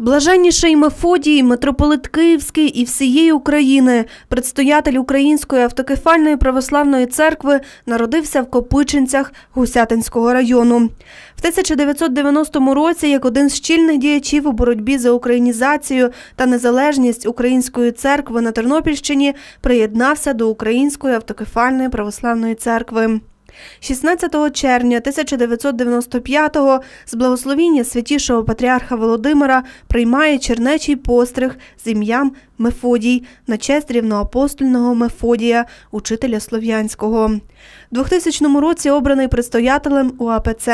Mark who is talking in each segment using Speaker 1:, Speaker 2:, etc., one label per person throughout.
Speaker 1: Блаженніший Мефодій, митрополит Київський і всієї України, предстоятель Української автокефальної православної церкви, народився в Копичинцях Гусятинського району. В 1990 році, як один з чільних діячів у боротьбі за українізацію та незалежність Української церкви на Тернопільщині, приєднався до Української автокефальної православної церкви. 16 червня 1995-го з благословіння святішого патріарха Володимира приймає чернечий постриг з ім'ям Мефодій на честь рівноапостольного Мефодія, учителя слов'янського. У 2000 році обраний предстоятелем УАПЦ.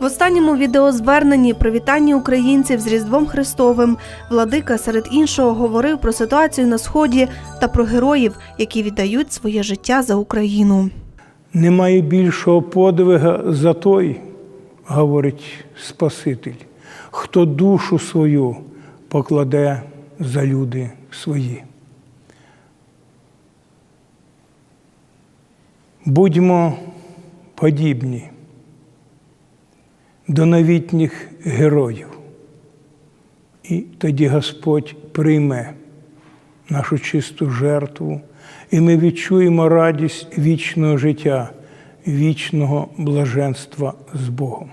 Speaker 1: В останньому відеозверненні про вітання українців з Різдвом Христовим владика серед іншого говорив про ситуацію на сході та про героїв, які віддають своє життя за Україну.
Speaker 2: Немає більшого подвига за той, говорить Спаситель, хто душу свою покладе за люди свої. Будьмо подібні до новітніх героїв, і тоді Господь прийме нашу чисту жертву, і ми відчуємо радість вічного життя, вічного блаженства з Богом.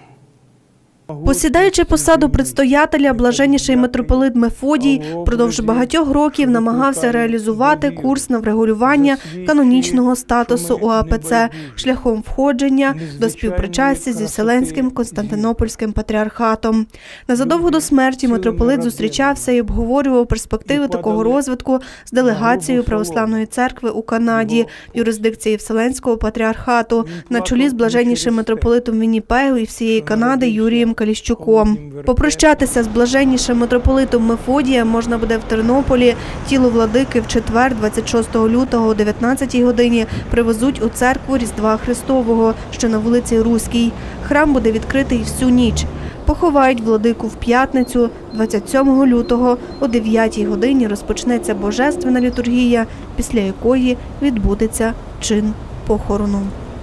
Speaker 1: Посідаючи посаду предстоятеля, блаженніший митрополит Мефодій впродовж багатьох років намагався реалізувати курс на врегулювання канонічного статусу УАПЦ шляхом входження до співпричастя зі Вселенським Константинопольським патріархатом. Незадовго до смерті митрополит зустрічався і обговорював перспективи такого розвитку з делегацією православної церкви у Канаді, юрисдикції Вселенського патріархату, на чолі з блаженнішим митрополитом Вінніпегу і всієї Канади Юрієм Каліщуком. Попрощатися з блаженнішим митрополитом Мефодієм можна буде в Тернополі. Тіло владики в четвер, 26 лютого о 19 годині, привезуть у церкву Різдва Христового, що на вулиці Руській. Храм буде відкритий всю ніч. Поховають владику в п'ятницю, 27 лютого, о 9 годині розпочнеться божественна літургія, після якої відбудеться чин похорону.